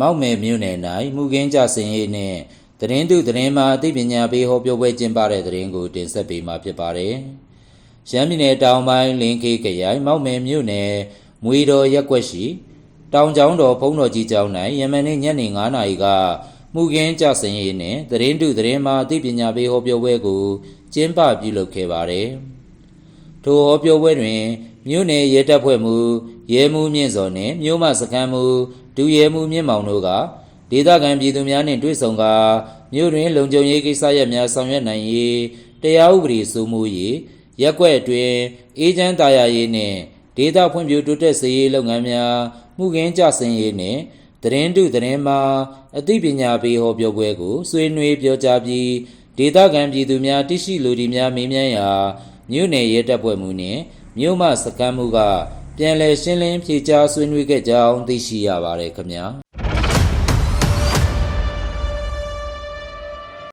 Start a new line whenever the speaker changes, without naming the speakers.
မောက်မယ်မြို့နယ်၌မှုကင်းကြစင်ရေးနှင့်သတင်းသူသတင်းမှအသိပညာပေးဟောပြောပွဲကျင်းပတဲ့သတင်းကိုတင်ဆက်ပေးမှာဖြစ်ပါတယ်။ရှမ်းပြည်နယ်တောင်ပိုင်းလင်းခေးခရိုင်မောက်မယ်မြို့နယ်မွေတော်ရက်ကွက်ရှိတောင်ကျောင်းတော်ဖုံးတော်ကြီးကျောင်း၌ယမန်နေ့ညနေ9:00နာရီကမှုကင်းကြစင်ရေးနှင့်သတင်းသူသတင်းမှအသိပညာပေးဟောပြောပွဲကိုကျင်းပပြုလုပ်ခဲ့ပါတယ်။ထိုဟောပြောပွဲတွင် မြို့နယ်ရဲတပ်ဖွဲ့မှူးရဲမှူးမြင့်စောနှင့်မြို့မစခန်းမှူးဒုရဲမှူးမြင့်မောင်တို့ကဒေသခံပြည်သူများနှင့်တွေ့ဆုံကာမြို့တွင်လုံခြုံရေးကိစ္စရပ်များဆောင်ရွက်နိုင်ရေးတရားဥပဒေစိုးမိုးရေးရက်ကွက်အတွင်းအေဂျင့်တာယာရေးနှင့်ဒေသဖွံ့ဖြိုးတိုးတက်စေရေးလုပ်ငန်းများမှုကင်းကြဆင်ရေးနှင့်သတင်းတုသတင်းမှာအသိပညာပေးဟောပြောပွဲကိုဆွေးနွေးပြောကြားပြီးဒေသခံပြည်သူများတိရှိလူဒီများမေးမြန်းရာမြို့နယ်ရဲတပ်ဖွဲ့မှူးနှင့် မြို့မစခန်းမှူးကပြန်လည်ရှင်းလင်းဖြေကြားဆွေးနွေးခဲ့ကြောင်း သိရှိရပါတယ်ခင်ဗျာ